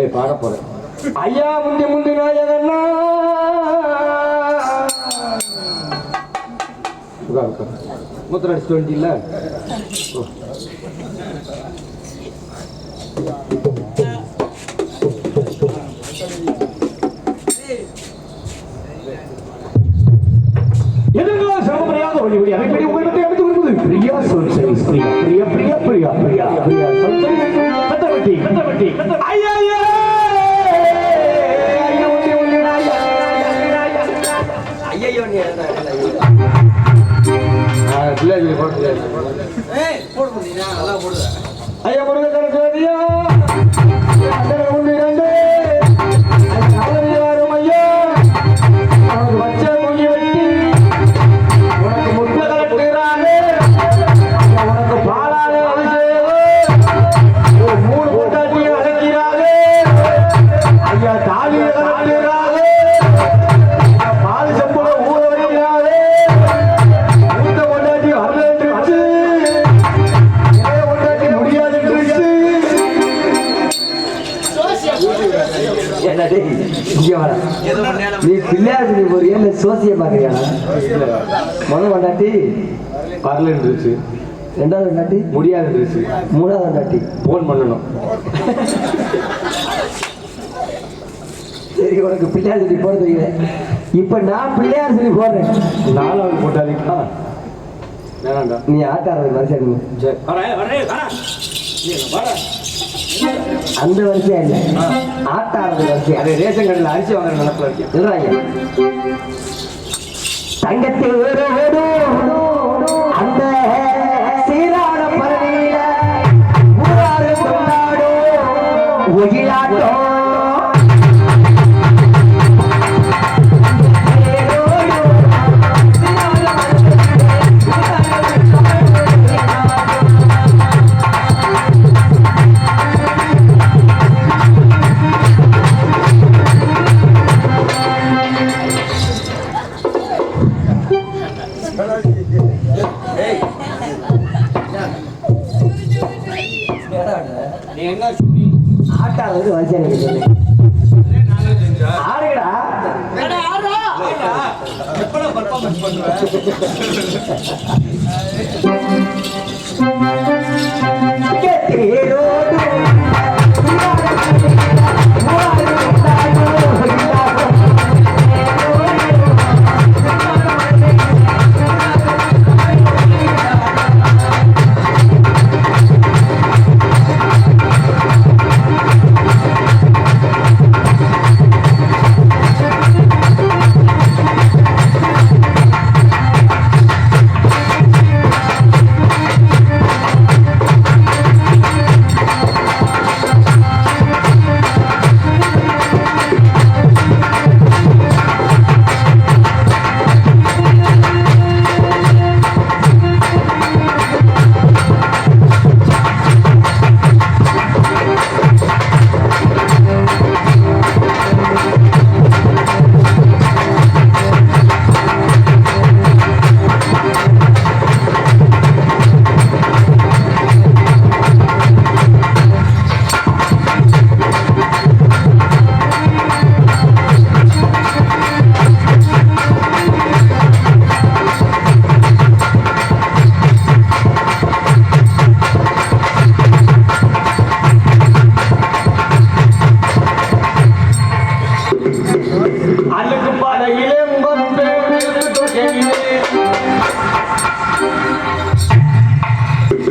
ஏய் பாட போறேன். ஐயா முந்தி முந்தி நாயகண்ணா. உட்கார் உட்கார். மூத்திர ஐயா முருகன் சரஸ்வதியா ஒன்று இரண்டு காலவி ஐயா. அவனுக்கு வச்ச மொழி வெட்டி உனக்கு முட்டை உனக்கு அபிஷேகம். மூணு ஐயா இங்க வாடா. ஏதோ ஒரு நேரம் நீ பிள்ளையார் போறியா இல்ல சோசிய பாக்குறியா முத பொண்டாட்டி வரலன்றுச்சு ரெண்டாவது பொண்டாட்டி முடியாதுன்றுச்சு மூணாவது பொண்டாட்டி போன் பண்ணணும். சரி உனக்கு பிள்ளையார் சொல்லி போட தெரியல. இப்ப நான் பிள்ளையார் சொல்லி போடுறேன் நாலாவது போட்டாலிக்கா வேணாண்டா. நீ ஆட்டாறது வரிசை சரி அந்த வரிசையா இல்ல ஆட்டாறது வரிசை அது ரேஷன் கடையில் அரிசி வாங்குற நிலப்பில் இருக்கு. சொல்றாங்க தங்கத்தில் ஒரு அந்த சீரான பறவையில கொண்டாடும். ஒயிலாட்டம் எப்படா பர்ஃபார்மன்ஸ்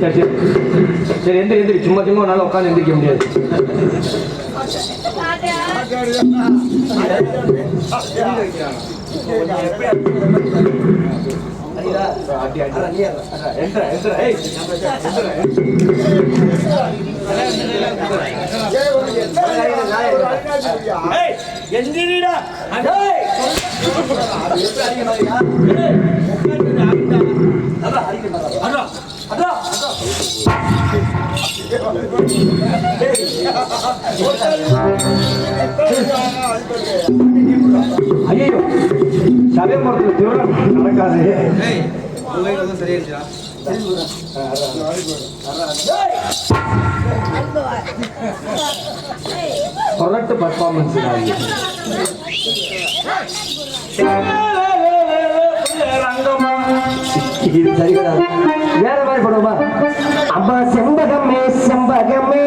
சரி சரி. சரி எந்திரி எந்திரி. சும்மா சும்மா நல்லா உட்காந்து எந்திரிக்க முடியாது. எந்திரிடா. ஐயோ சபை மரத்தில் திருவிழா நடக்காது. வந்து சரியாயிடுச்சா? கொரட்டு பர்ஃபார்மன்ஸ் இது சரி வேற மாதிரி பண்ணுவோமா அம்மா செம்பகமே செம்பகமே.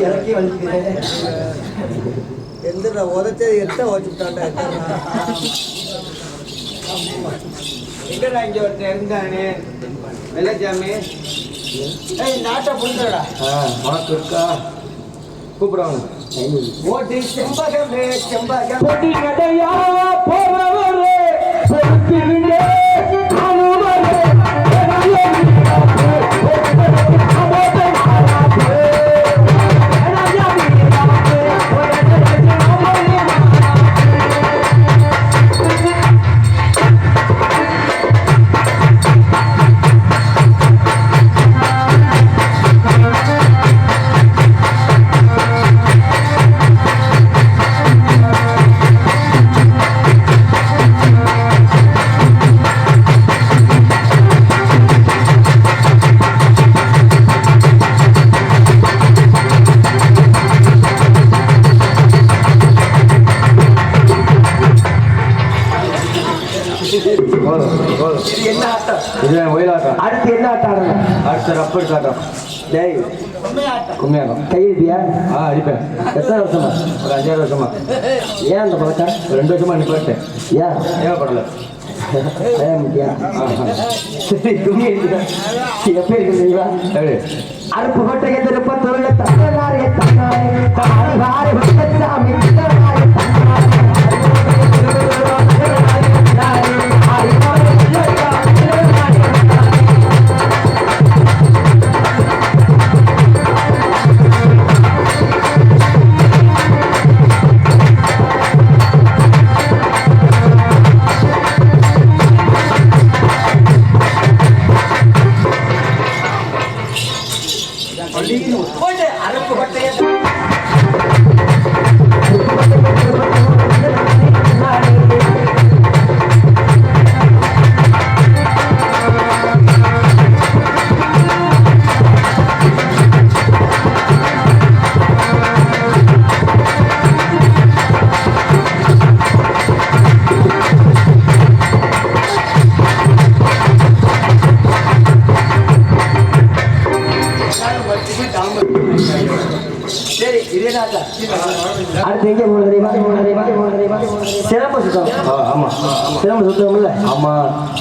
இறக்கி வலிக்கிறேன்? எந்திர உதச்சது எட்ட வச்சுட்டாண்டா எங்கடா இங்க ஒருத்தன் இருந்தானே? வெள்ளச்சாமி ஏய் நாட்டை புரிஞ்சடா உனக்கு இருக்கா? கூப்பிடுவாங்க. ஓட்டி செம்பகமே செம்பகம். பொடி நடையா போறவரே பொறுத்திருங்க இது என்ன ஆட்டம் இது ஒயிலாட்டம் அடுத்து என்ன ஆட்டம் ஆடணும் அடுத்த ரப்பர் காட்டம் டேய் கும்மியாட்டம் கை ஆ அடிப்பேன் எத்தனை வருஷமா ஒரு அஞ்சாறு வருஷமா ஏன் அந்த பழக்கம் ரெண்டு வருஷமா நிப்பாட்டேன் ஏன் தேவைப்படல எப்படி இருக்கு தெரியுமா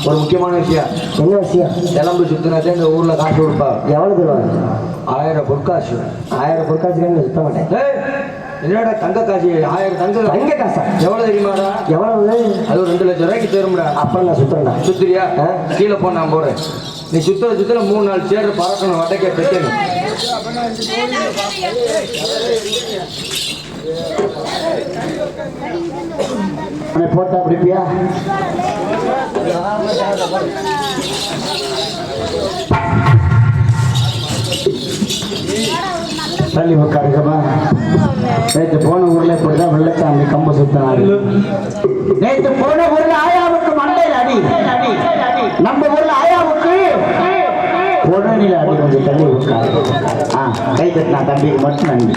ஒரு முக்கியமான விஷயம் என்ன விஷயம் கிளம்பு சுத்தினாதே இந்த ஊரில் காசு கொடுப்பா எவ்வளவு தருவாங்க ஆயிரம் பொற்காசு ஆயிரம் பொருட்காட்சிகள் சுத்த மாட்டேன் ஏய், என்னடா தங்க காசு ஆயிரம் தங்க தங்க காசா எவ்வளவு தெரியுமாடா எவ்வளவு அது ஒரு ரெண்டு லட்சம் ரூபாய்க்கு தரும்டா அப்புறம் நான் சுத்துறேன்டா சுத்துறியா. கீழே போ நான் போறேன் நீ சுத்துற சுத்துல மூணு நாள் சேரு பறக்கணும் வட்டைக்க தைக்கணும் உன்னை போட்டா பிடிப்பியா தள்ளி உட்காருக்கமா நேற்று போன ஊர்ல இப்படிதான் வெள்ளச்சாமி கம்ப சுத்தினாரு நேற்று போன ஊர்ல ஆயாவுக்கு மண்டையில் அடி நம்ம ஊர்ல ஆயாவுக்கு உடனில் அடி கொஞ்சம் தள்ளி உட்காரு ஆ கை தட்டினா தம்பிக்கு மட்டும் நன்றி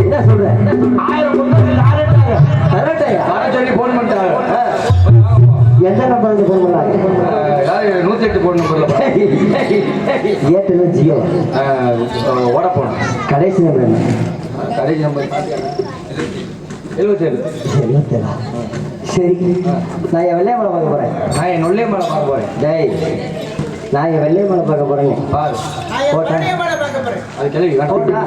என்ன சொல்றேன் ஆயிரம் சொல்லி போன் பண்ணிட்டாங்க எந்த நம்பருக்கு ஃபோன் பண்ணாங்க நூத்தி எட்டு போன் நம்பர்ல ஏர்டெல் ஜியோ ஓட கடைசி நம்பர் என்ன கடைசி நம்பர் எழுபத்தேழு எழுபத்தேழா சரி. நான் என் வெள்ளையமலை பார்க்க போறேன். நான் என் உள்ளே மேலே பார்க்க போறேன். டேய் நான் என் வெள்ளையமலை பார்க்க போறேங்க பாரு. போட்டேன் அது கிளவி போட்டா